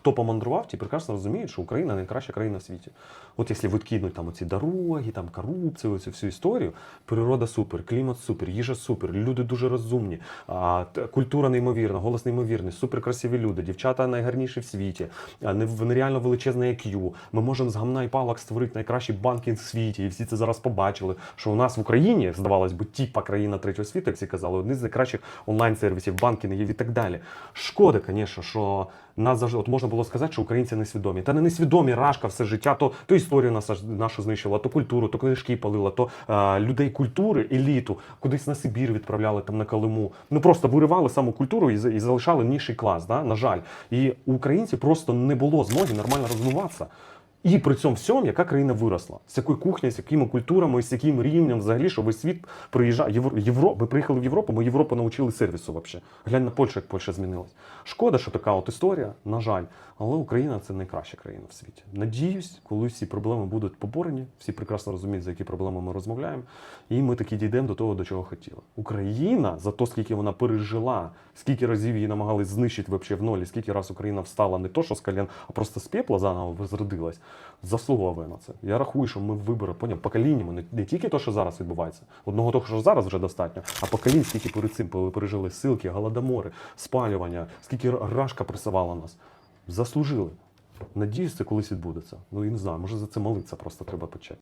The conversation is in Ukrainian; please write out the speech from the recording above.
хто помандрував, ті прекрасно розуміють, що Україна найкраща країна в світі. От якщо відкинуть там оці дороги, там корупцію, цю всю історію, природа супер, клімат супер, їжа супер, люди дуже розумні, культура неймовірна, голос неймовірний, супер красиві люди, дівчата найгарніші в світі, нереально величезне IQ. Ми можемо з гамна і палок створити найкращий банкінг в світі. І всі це зараз побачили. Що у нас в Україні здавалось би, тіпа країна третього світу, як всі казали, один з найкращих онлайн-сервісів, банкінгів і так далі. Шкода, звісно, що нас завжди от можна було сказати, що українці несвідомі. Та не несвідомі рашка все життя, то, то історію нас нашу знищила, то культуру, то книжки палила, то е, людей культури, еліту, кудись на Сибір відправляли там на Калиму. Ну просто виривали саму культуру і, і залишали ніший клас. Да? На жаль. І у українців просто не було змоги нормально розвиватися. І при цьому всьому, яка країна виросла, з якою кухнею, з якими культурами, з яким рівнем взагалі, що весь світ приїжджає. Євро... Євро... Ми приїхали в Європу, ми Європу навчили сервісу взагалі. Глянь на Польщу, як Польща змінилась. Шкода, що така от історія, на жаль. Але Україна це найкраща країна в світі. Надіюсь, коли всі проблеми будуть поборені, всі прекрасно розуміють, за які проблеми ми розмовляємо. І ми таки дійдемо до того, до чого хотіли. Україна за те, скільки вона пережила, скільки разів її намагались знищити в нолі, скільки раз Україна встала не то, що з колін, а просто з пепла заново возродилась, заслуговує на це. Я рахую, що ми вибори поняв, поколіннями, не, не тільки те, що зараз відбувається, одного того, що зараз вже достатньо, а поколінь, скільки перед цим пережили силки, голодомори, спалювання, скільки рашка присувала нас. Заслужили. Надіюсь, це колись відбудеться. Ну і не знаю, може за це молитися просто треба почати.